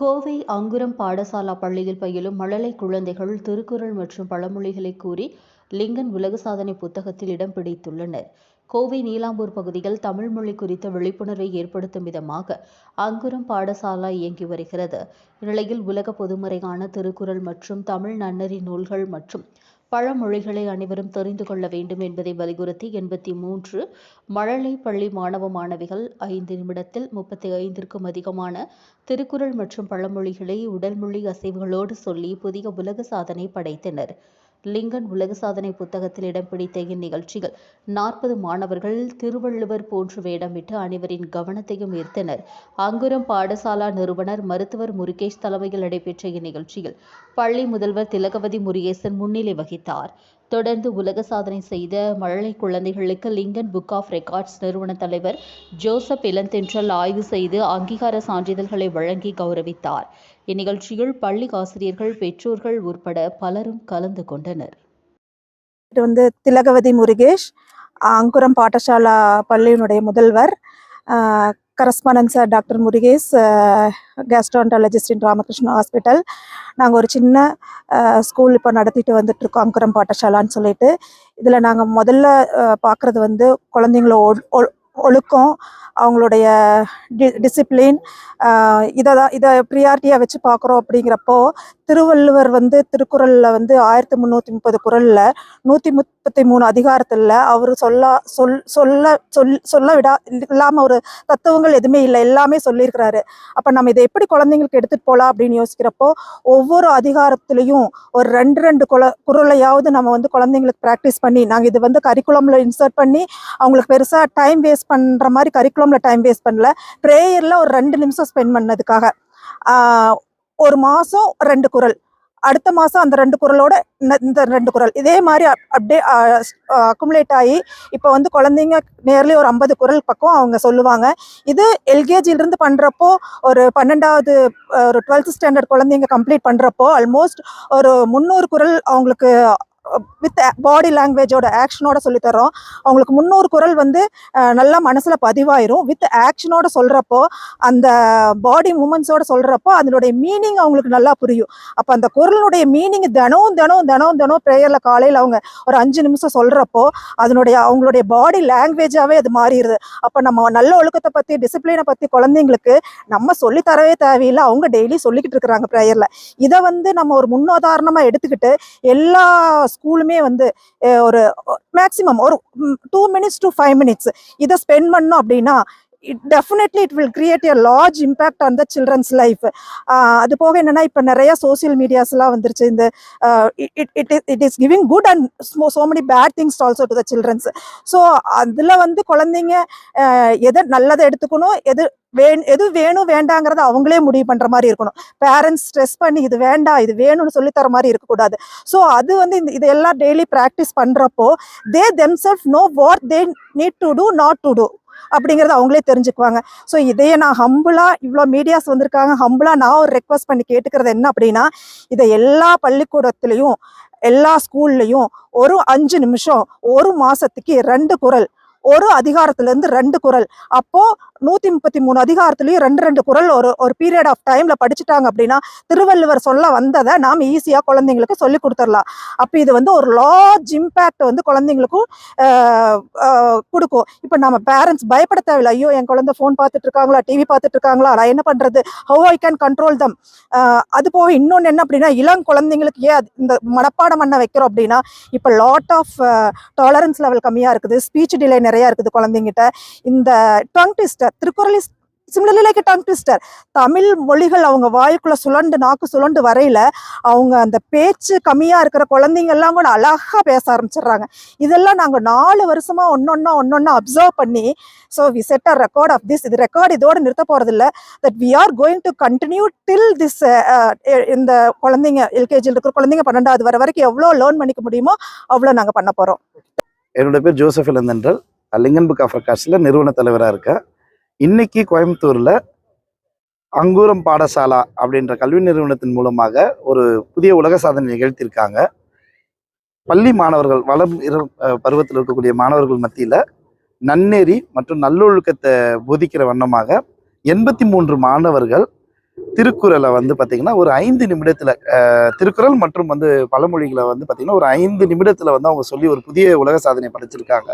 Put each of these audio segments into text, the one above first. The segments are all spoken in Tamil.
கோவை அங்குரம் பாடசாலா பள்ளியில் பயிலும் மழலை குழந்தைகள் திருக்குறள் மற்றும் பழமொழிகளை கூறி லிங்கன் உலக சாதனை புத்தகத்தில் இடம் பிடித்துள்ளனர். கோவை நீலாம்பூர் பகுதியில் தமிழ் மொழி குறித்த விழிப்புணர்வை ஏற்படுத்தும் விதமாக அங்குரம் பாடசாலா இயங்கி வருகிறது. இந்நிலையில் உலக பொதுமறையான திருக்குறள் மற்றும் தமிழ் நன்னறி நூல்கள் மற்றும் பழமொழிகளை அனைவரும் தெரிந்து கொள்ள வேண்டும் என்பதை வலியுறுத்தி எண்பத்தி மூன்று மழலை பள்ளி மாணவ மாணவிகள் ஐந்து நிமிடத்தில் முப்பத்தி ஐந்திற்கும் அதிகமான திருக்குறள் மற்றும் பழமொழிகளை உடல்மொழி அசைவுகளோடு சொல்லி புதிய உலக சாதனை படைத்தனர். லிங்கன் உலக சாதனை புத்தகத்தில் இடம் பிடித்த இந்நிகழ்ச்சியில் நாற்பது மாணவர்கள் திருவள்ளுவர் போன்று வேடமிட்டு அனைவரின் கவனத்தையும் ஈர்த்தனர். அங்குரம் பாடசாலா நிறுவனர் மருத்துவர் முருகேஷ் தலைமையில் நடைபெற்ற இந்நிகழ்ச்சியில் பள்ளி முதல்வர் திலகவதி முருகேசன் முன்னிலை வகித்தார். தொடர்ந்து உலக சாதனை செய்த மழலை குழந்தைகளுக்கு லிங்கன் புக் ஆஃப் ரெக்கார்ட்ஸ் நிறுவன தலைவர் ஜோசப் இளந்தென்றல் ஆய்வு செய்து அங்கீகார சான்றிதழ்களை வழங்கி கௌரவித்தார். இந்நிகழ்ச்சியில் பள்ளி ஆசிரியர்கள் பெற்றோர்கள் உட்பட பலரும் கலந்து கொண்டனர். இது வந்து திலகவதி முருகேஷ் அங்குரம் பாடசாலா பள்ளியினுடைய முதல்வர் correspondence doctor Murugesh gastroenterologist in Ramakrishna hospital நாங்கள் ஒரு சின்ன uh, ஸ்கூல் இப்போ நடத்திட்டு வந்துட்டுருக்கோம் அங்குரம் பாட்டசாலான்னு சொல்லிட்டு. இதில் நாங்கள் முதல்ல uh, பார்க்குறது வந்து குழந்தைங்கள ஒ- ஒ- ஒழுக்கம் அவங்களுடைய டி டிசிப்ளின் uh, இதை தான் இதை ப்ரியாரிட்டியாக வச்சு பார்க்குறோம் அப்படிங்கிறப்போ திருவள்ளுவர் வந்து திருக்குறளில் வந்து ஆயிரத்தி முந்நூற்றி முப்பது குறளில் நூற்றி முத் முப்பத்தி மூணு அதிகாரத்தில் அவர் சொல்ல சொல் சொல்ல சொல் சொல்ல விடா இல்லாமல் ஒரு தத்துவங்கள் எதுவுமே இல்லை. எல்லாமே சொல்லியிருக்கிறாரு. அப்போ நம்ம இதை எப்படி குழந்தைங்களுக்கு எடுத்துகிட்டு போகலாம் அப்படின்னு யோசிக்கிறப்போ ஒவ்வொரு அதிகாரத்துலேயும் ஒரு ரெண்டு ரெண்டு குல குரலையாவது நம்ம வந்து குழந்தைங்களுக்கு ப்ராக்டிஸ் பண்ணி நாங்கள் இது வந்து கரிக்குலமில் இன்சர்ட் பண்ணி அவங்களுக்கு பெருசாக டைம் வேஸ்ட் பண்ணுற மாதிரி கரிக்குலமில் டைம் வேஸ்ட் பண்ணல. ப்ரேயரில் ஒரு ரெண்டு நிமிஷம் ஸ்பெண்ட் பண்ணதுக்காக. ஒரு மாதம் ரெண்டு குரல். அடுத்த மாதம் அந்த ரெண்டு குரலோட இந்த- இந்த ரெண்டு குரல். இதே மாதிரி அப்- அப்படியே அக்குமுலேட் ஆகி இப்போ வந்து குழந்தைங்க நேர்லி ஒரு ஐம்பது குறள் பக்கம் அவங்க சொல்லுவாங்க. இது எல்கேஜிலிருந்து பண்ணுறப்போ ஒரு பன்னெண்டாவது ஒரு டுவெல்த் ஸ்டாண்டர்ட் குழந்தைங்க கம்ப்ளீட் பண்ணுறப்போ ஆல்மோஸ்ட் ஒரு முந்நூறு குறள் அவங்களுக்கு வித் பாடி லாங்குவேஜோட ஆக்ஷனோட சொல்லித்தரோம் அவங்களுக்கு முன்னூறு குறள் வந்து நல்லா மனசில் பதிவாயிரும். வித் ஆக்ஷனோட சொல்கிறப்போ அந்த பாடி மூமெண்ட்ஸோட சொல்கிறப்போ அதனுடைய மீனிங் அவங்களுக்கு நல்லா புரியும். அப்போ அந்த குரலுடைய மீனிங் தினம் தினம் தினமும் தினம் ப்ரேயரில் காலையில் அவங்க ஒரு அஞ்சு நிமிஷம் சொல்கிறப்போ அதனுடைய அவங்களுடைய பாடி லாங்குவேஜாகவே அது மாறிடுது. அப்போ நம்ம நல்ல ஒழுக்கத்தை பற்றி டிசிப்ளினை பற்றி குழந்தைங்களுக்கு நம்ம சொல்லித் தரவே தேவையில்லை. அவங்க டெய்லி சொல்லிக்கிட்டு இருக்கிறாங்க ப்ரேயரில் இதை வந்து நம்ம ஒரு முன்னுதாரணமாக எடுத்துக்கிட்டு எல்லா ஸ்கூலுமே வந்து ஒரு மேக்ஸிமம் ஒரு two minutes to five minutes இதை ஸ்பெண்ட் பண்ணோம் அப்படின்னா it definitely it will create a large impact on the children's life அது போக என்னென்னா இப்போ நிறைய சோசியல் மீடியாஸ்லாம் வந்துருச்சு. இந்த it it it is giving good and so many bad things also to the children's so அதில் வந்து குழந்தைங்க எதை நல்லதை எடுத்துக்கணும் எது வே எது வேணும் வேண்டாங்கிறத அவங்களே முடிவு பண்ணுற மாதிரி இருக்கணும். பேரண்ட்ஸ் ஸ்ட்ரெஸ் பண்ணி இது வேண்டாம் இது வேணும்னு சொல்லித்தர தர மாதிரி இருக்கக்கூடாது. ஸோ அது வந்து இந்த இதெல்லாம் டெய்லி ப்ராக்டிஸ் பண்ணுறப்போ they them self know what they need to do not to do அப்படிங்கிறத அவங்களே தெரிஞ்சுக்குவாங்க. ஸோ இதையே நான் ஹம்புளாக இவ்வளோ மீடியாஸ் வந்திருக்காங்க ஹம்புளாக நான் ஒரு ரெக்வஸ்ட் பண்ணி கேட்டுக்கிறது என்ன அப்படின்னா இதை எல்லா பள்ளிக்கூடத்துலேயும் எல்லா ஸ்கூல்லையும் ஒரு அஞ்சு நிமிஷம் ஒரு மாதத்துக்கு ரெண்டு குறள் ஒரு அதிகாரத்துலேருந்து ரெண்டு குறள் அப்போ நூத்தி முப்பத்தி மூணு அதிகாரத்துலயும் ரெண்டு ரெண்டு குறள் ஒரு ஒரு பீரியட் ஆஃப் டைம்ல படிச்சுட்டாங்க அப்படின்னா திருவள்ளுவர் சொல்ல வந்ததை நாம் ஈஸியா குழந்தைங்களுக்கு சொல்லி கொடுத்துடலாம். அப்ப இது வந்து ஒரு லார்ஜ் இம்பேக்ட் வந்து குழந்தைங்களுக்கும் கொடுக்கும். இப்ப நம்ம பேரண்ட்ஸ் பயப்பட தேவையில்லை. ஐயோ என் குழந்தை ஃபோன் பார்த்துட்டு இருக்காங்களா டிவி பார்த்துட்டு இருக்காங்களா நான் என்ன பண்றது? How I can control them அது போக இன்னொன்று என்ன அப்படின்னா இளம் குழந்தைங்களுக்கு ஏன் அது- இந்த மனப்பாடம் பண்ண வைக்கிறோம் அப்படின்னா இப்போ லாட் ஆஃப் டாலரன்ஸ் லெவல் கம்மியாக இருக்குது. ஸ்பீச் டிலே நிறையா இருக்குது குழந்தைங்கிட்ட. இந்த tongue twister திருக்குறளி is similarly like tongue twister Tamil மொழிகள் அவங்க வாய்க்குள்ள சுழண்டு நாக்கு சுழண்டு வரையில அவங்க அந்த பேச்சு கம்மியாக இருக்கிற குழந்தைங்க எல்லாம் கூட அழகாக பேச ஆரம்பிச்சிடுறாங்க. இதெல்லாம் நாங்கள் நாலு வருஷமா ஒன்னொன்னா ஒன்றொன்னா அப்சர்வ் பண்ணி so we set a record of this இது ரெக்கார்ட் இதோட நிறுத்த போகிறதில்ல that we are going to continue till this இந்த குழந்தைங்க எல்கேஜியில் இருக்கிற குழந்தைங்க பன்னெண்டாவது வர வரைக்கும் எவ்வளோ லேர்ன் பண்ணிக்க முடியுமோ அவ்வளோ நாங்கள் பண்ண போகிறோம் என்னோட பேர் Joseph Ilanthendral. Lincoln book of ரெக்கார்ட்ஸில் நிறுவன தலைவராக இருக்கேன் இன்னைக்கு கோயம்புத்தூரில் அங்கூரம் பாடசாலா அப்படின்ற கல்வி நிறுவனத்தின் மூலமாக ஒரு புதிய உலக சாதனை நிகழ்த்தியிருக்காங்க. பள்ளி மாணவர்கள் வளம் இரு- அஹ் பருவத்தில் இருக்கக்கூடிய மாணவர்கள் மத்தியில் நன்னெறி மற்றும் நல்லொழுக்கத்தை போதிக்கிற வண்ணமாக எண்பத்தி மூன்று மாணவர்கள் திருக்குறளை வந்து பார்த்தீங்கன்னா ஒரு ஐந்து நிமிடத்தில் திருக்குறள் மற்றும் வந்து பழமொழிகளை வந்து பார்த்தீங்கன்னா ஒரு ஐந்து நிமிடத்தில் வந்து அவங்க சொல்லி ஒரு புதிய உலக சாதனை படைச்சிருக்காங்க.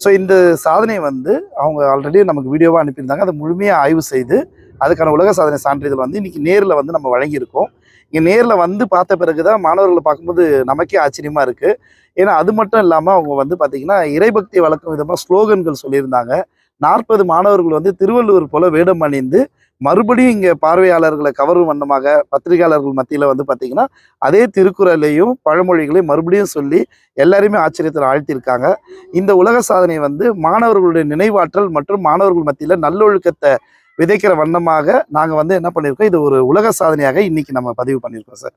ஸோ இந்த சாதனை வந்து அவங்க ஆல்ரெடி நமக்கு வீடியோவாக அனுப்பியிருந்தாங்க. அதை முழுமையாக ஆய்வு செய்து அதுக்கான உலக சாதனை சான்றிதழ் வந்து இன்றைக்கி நேரில் வந்து நம்ம வழங்கியிருக்கோம். இங்கே நேரில் வந்து பார்த்த பிறகு தான் மாணவர்களை பார்க்கும்போது நமக்கே ஆச்சரியமாக இருக்குது ஏன்னா அது மட்டும் இல்லாமல் அவங்க வந்து பார்த்திங்கன்னா இறைபக்தி வளர்க்கும் விதமாக ஸ்லோகன்கள் சொல்லியிருந்தாங்க. நாற்பது மாணவர்கள் வந்து திருவள்ளுவர் போல வேடம் அணிந்து மறுபடியும் இங்கே பார்வையாளர்களை கவரும் வண்ணமாக பத்திரிகையாளர்கள் மத்தியில் வந்து பார்த்திங்கன்னா அதே திருக்குறளையும் பழமொழிகளையும் மறுபடியும் சொல்லி எல்லாருமே ஆச்சரியத்தில் ஆழ்த்தியிருக்காங்க. இந்த உலக சாதனை வந்து மாணவர்களுடைய நினைவாற்றல் மற்றும் மாணவர்கள் மத்தியில் நல்லொழுக்கத்தை விதைக்கிற வண்ணமாக நாங்கள் வந்து என்ன பண்ணியிருக்கோம்? இது ஒரு உலக சாதனையாக இன்னைக்கு நம்ம பதிவு பண்ணியிருக்கோம் சார்.